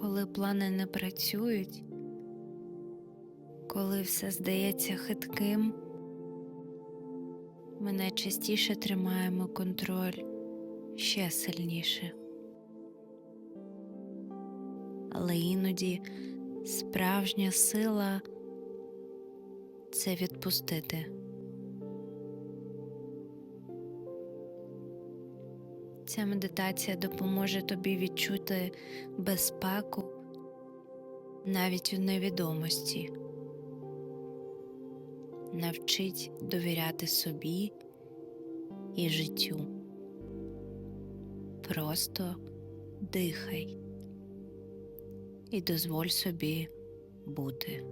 коли плани не працюють, коли все здається хитким, ми найчастіше тримаємо контроль ще сильніше. Але іноді справжня сила це відпустити. Ця медитація допоможе тобі відчути безпеку навіть у невідомості, навчить довіряти собі і життю. Просто дихай і дозволь собі бути.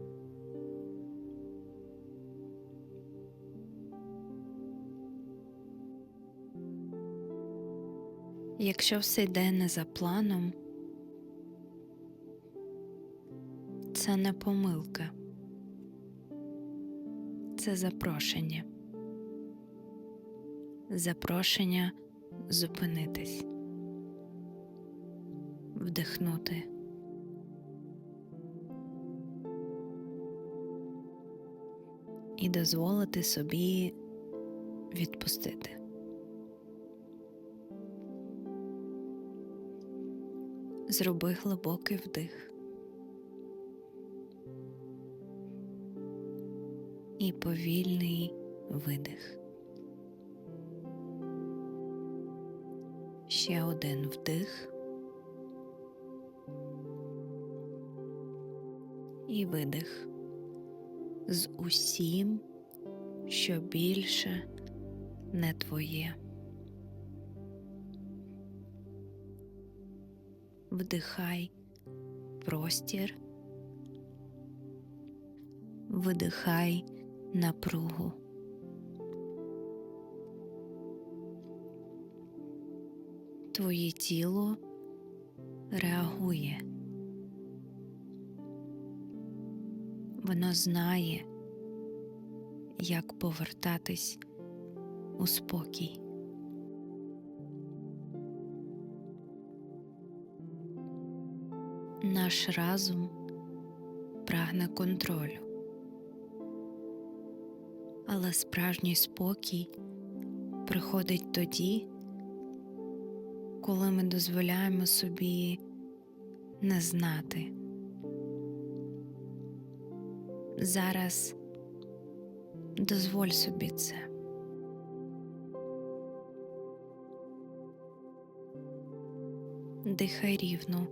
Якщо все йде не за планом, це не помилка, це запрошення. Запрошення зупинитись, вдихнути. І дозволити собі відпустити. Зроби глибокий вдих. І повільний видих. Ще один вдих. І видих з усім, що більше не твоє. Вдихай простір, видихай напругу. Твоє тіло реагує. Воно знає, як повертатись у спокій. Наш разум прагне контролю, але справжній спокій приходить тоді, коли ми дозволяємо собі не знати. Зараз дозволь собі це. Дихай рівно.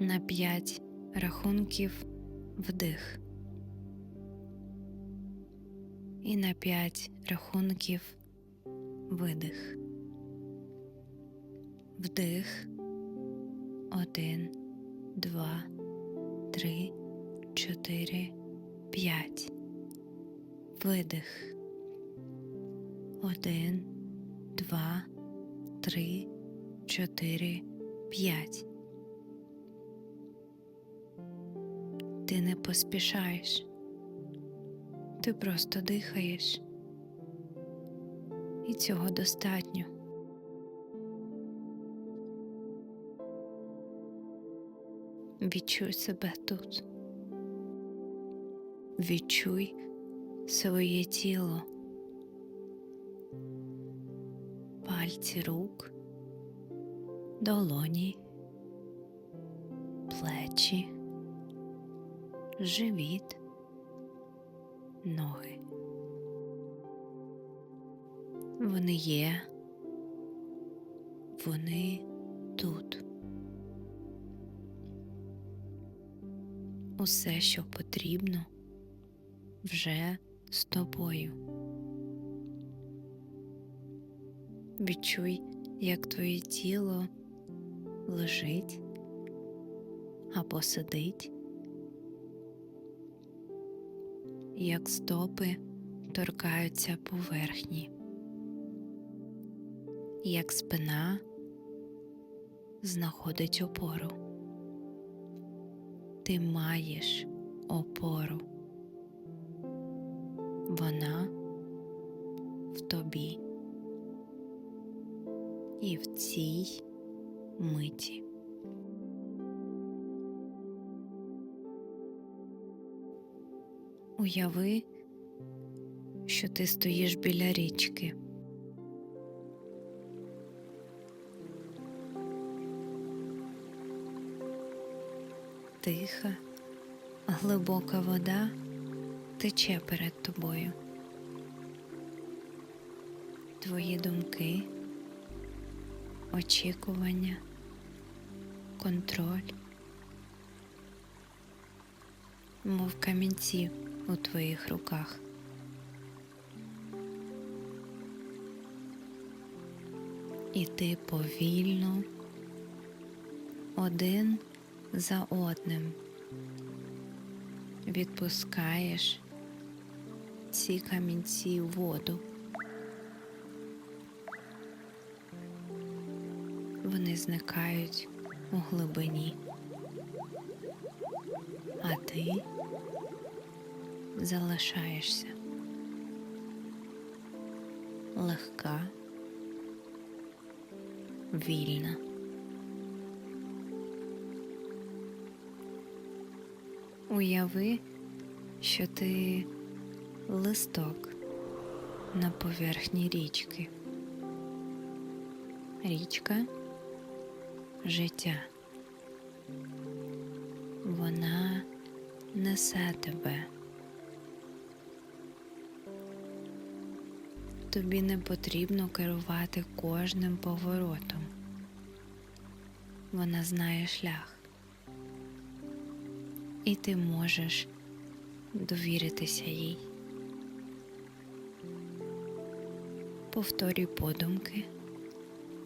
На п'ять рахунків вдих. І на п'ять рахунків видих. Вдих. Один, два, три, чотири, п'ять. Видих. Один, два, три, чотири, п'ять. Ти не поспішаєш, ти просто дихаєш, і цього достатньо. Відчуй себе тут, відчуй своє тіло, пальці рук, долоні, плечі живіт, ноги. Вони є, вони тут. Усе, що потрібно, вже з тобою. Відчуй, як твоє тіло лежить або сидить. Як стопи торкаються поверхні, як спина знаходить опору. Ти маєш опору. Вона в тобі. І в цій миті. Уяви, що ти стоїш біля річки. Тиха, глибока вода тече перед тобою. Твої думки, очікування, контроль, мов камінці у твоїх руках. І ти повільно один за одним відпускаєш ці камінці в воду. Вони зникають у глибині, а ти залишаєшся легка, вільна. Уяви, що ти листок на поверхні річки. Річка життя. Вона несе тебе. Тобі не потрібно керувати кожним поворотом. Вона знає шлях. І ти можеш довіритися їй. Повторюй подумки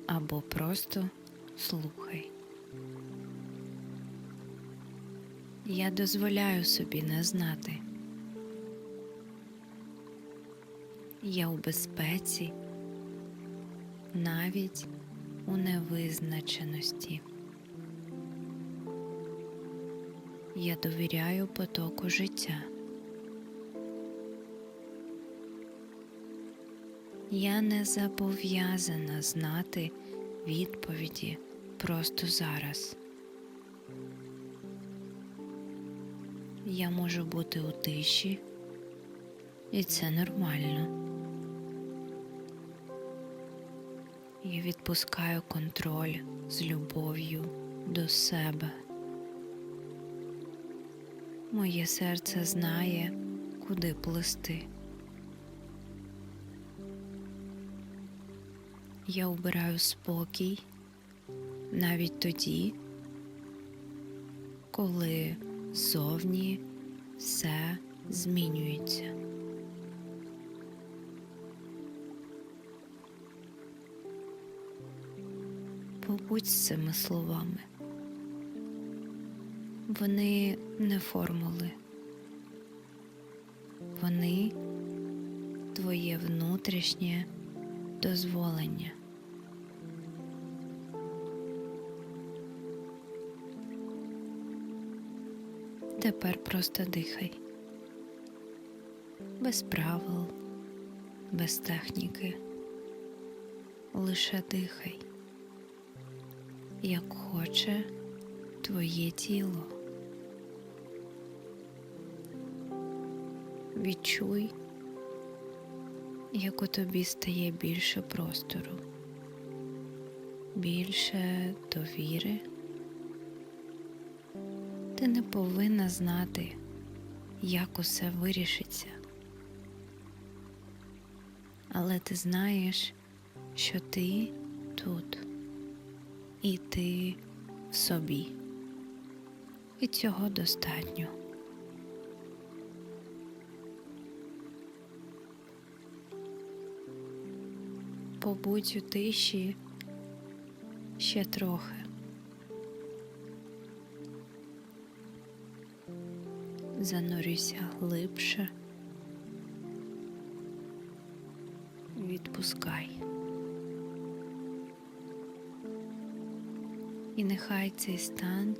або просто слухай. Я дозволяю собі не знати. Я у безпеці, навіть у невизначеності. Я довіряю потоку життя. Я не зобов'язана знати відповіді просто зараз. Я можу бути у тиші, і це нормально. Я відпускаю контроль з любов'ю до себе. Моє серце знає, куди плисти. Я обираю спокій навіть тоді, коли зовні все змінюється. Побудь з цими словами. Вони не формули. Вони твоє внутрішнє дозволення. Тепер просто дихай. Без правил, без техніки. Лише дихай, як хоче твоє тіло. Відчуй, як у тобі стає більше простору, більше довіри. Ти не повинна знати, як усе вирішиться. Але ти знаєш, що ти тут і ти в собі. І цього достатньо. Побудь у тиші ще трохи. Занурюйся глибше. Відпускай. І нехай цей стан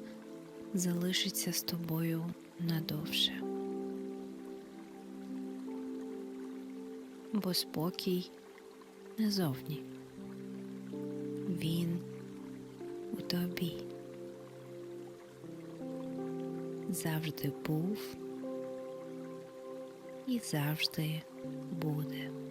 залишиться з тобою надовше. Бо спокій не зовні. Він у тобі. Завжди був і завжди буде.